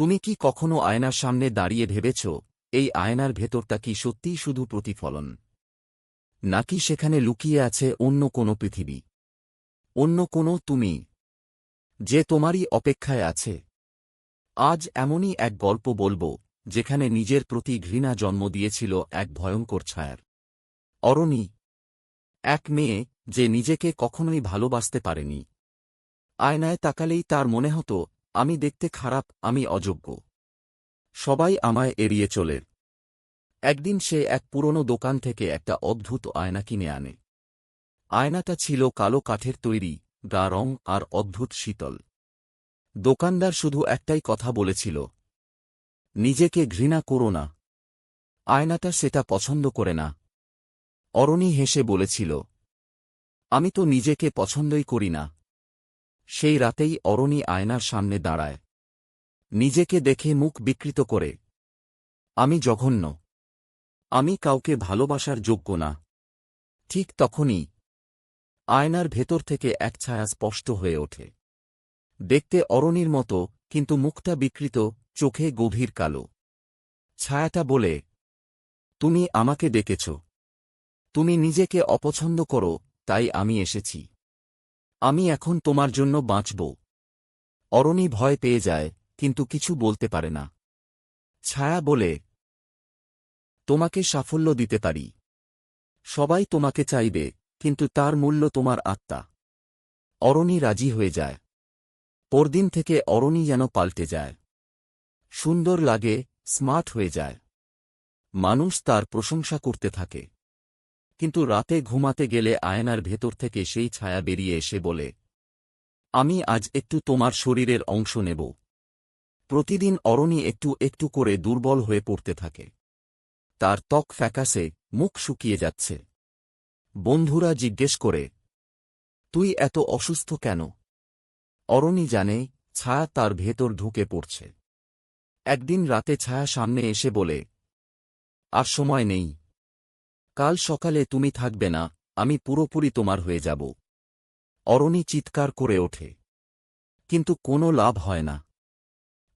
তুমি কি কখনো আয়নার সামনে দাঁড়িয়ে ভেবেছ, এই আয়নার ভেতরটা কি সত্যিই শুধু প্রতিফলন? নাকি সেখানে লুকিয়ে আছে অন্য কোনো পৃথিবী? অন্য কোনো তুমি? যে তোমারই অপেক্ষায় আছে। আজ এমনই এক গল্প বলব, যেখানে নিজের প্রতি ঘৃণা জন্ম দিয়েছিল এক ভয়ঙ্কর ছায়ার। অরণি, এক মেয়ে যে নিজেকে কখনোই ভালোবাসতে পারেনি। আয়নায় তাকালেই তার মনে হতো আমি দেখতে খারাপ, আমি অযোগ্য। সবাই আমায় এড়িয়ে চলে। একদিন সে এক পুরনো দোকান থেকে একটা অদ্ভুত আয়না কিনে আনে। আয়নাটা ছিল কালো কাঠের তৈরি, গা রং আর অদ্ভুত শীতল। দোকানদার শুধু একটাই কথা বলেছিল, নিজেকে ঘৃণা করো না। আয়নাটা সেটা পছন্দ করে না। অরণি হেসে বলেছিল, আমি তো নিজেকে পছন্দই করি না। সেই রাতেই অরণি আয়নার সামনে দাঁড়ায়। নিজেকে দেখে মুখ বিকৃত করে, আমি জঘন্য। আমি কাউকে ভালোবাসার যোগ্য না। ঠিক তখনই আয়নার ভেতর থেকে এক ছায়া স্পষ্ট হয়ে ওঠে। দেখতে অরণির মতো, কিন্তু মুখটা বিকৃত, চোখে গভীর কালো। ছায়াটা বলে, তুমি আমাকে ডেকেছ। তুমি নিজেকে অপছন্দ করো, তাই আমি এসেছি। আমি এখন তোমার জন্য বাঁচব। অরণি ভয় পেয়ে যায়, কিন্তু কিছু বলতে পারে না। ছায়া বলে, তোমাকে সাফল্য দিতে পারি। সবাই তোমাকে চাইবে, কিন্তু তার মূল্য তোমার আত্মা। অরণি রাজি হয়ে যায়। পরদিন থেকে অরণি যেন পাল্টে যায়। সুন্দর লাগে, স্মার্ট হয়ে যায়। মানুষ তার প্রশংসা করতে থাকে। কিন্তু রাতে ঘুমাতে গেলে আয়নার ভেতর থেকে সেই ছায়া বেরিয়ে এসে বলে, আমি আজ একটু তোমার শরীরের অংশ নেব। প্রতিদিন অরণি একটু একটু করে দুর্বল হয়ে পড়তে থাকে। তার ত্বক ফ্যাকাসে মুখ শুকিয়ে যাচ্ছে। বন্ধুরা জিজ্ঞেস করে, তুই এত অসুস্থ কেন? অরণি জানে, ছায়া তার ভেতর ঢুকে পড়ছে। একদিন রাতে ছায়া সামনে এসে বলে, আর সময় নেই। কাল সকালে তুমি থাকবে না, আমি পুরোপুরি তোমার হয়ে যাব। অরণি চিৎকার করে ওঠে। কিন্তু কোনো লাভ হয় না।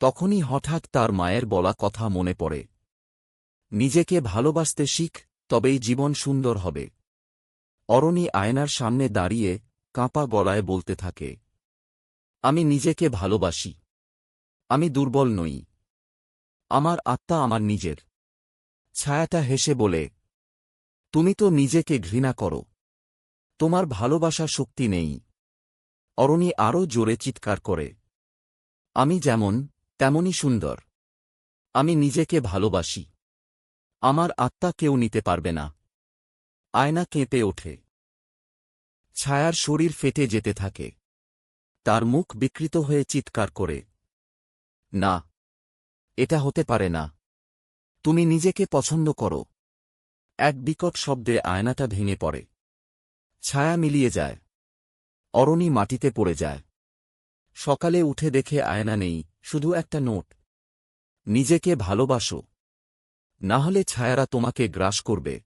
তখনই হঠাৎ তার মায়ের বলা কথা মনে পড়ে। নিজেকে ভালোবাসতে শিখ, তবেই জীবন সুন্দর হবে। অরণি আয়নার সামনে দাঁড়িয়ে কাঁপা গলায় বলতে থাকে, আমি নিজেকে ভালোবাসি। আমি দুর্বল নই। আমার আত্মা আমার নিজের। ছায়াটা হেসে বলে তুমি তো নিজেকে ঘৃণা করো। তোমার ভালোবাসা শক্তি নেই। অরণি আরও জোরে চিৎকার করে। আমি যেমন, তেমনই সুন্দর। আমি নিজেকে ভালোবাসি। আমার আত্মা কেউ নিতে পারবে না। আয়না কেঁপে ওঠে। ছায়ার শরীর ফেটে যেতে থাকে। তার মুখ বিকৃত হয়ে চিৎকার করে। না, এটা হতে পারে না। তুমি নিজেকে পছন্দ করো। এক বিকট শব্দে আয়নাটা ভেঙে পড়ে। ছায়া মিলিয়ে যায়। অরণি মাটিতে পড়ে যায়। সকালে উঠে দেখে আয়না নেই, শুধু একটা নোট। নিজেকে ভালোবাসো। না হলে ছায়ারা তোমাকে গ্রাস করবে।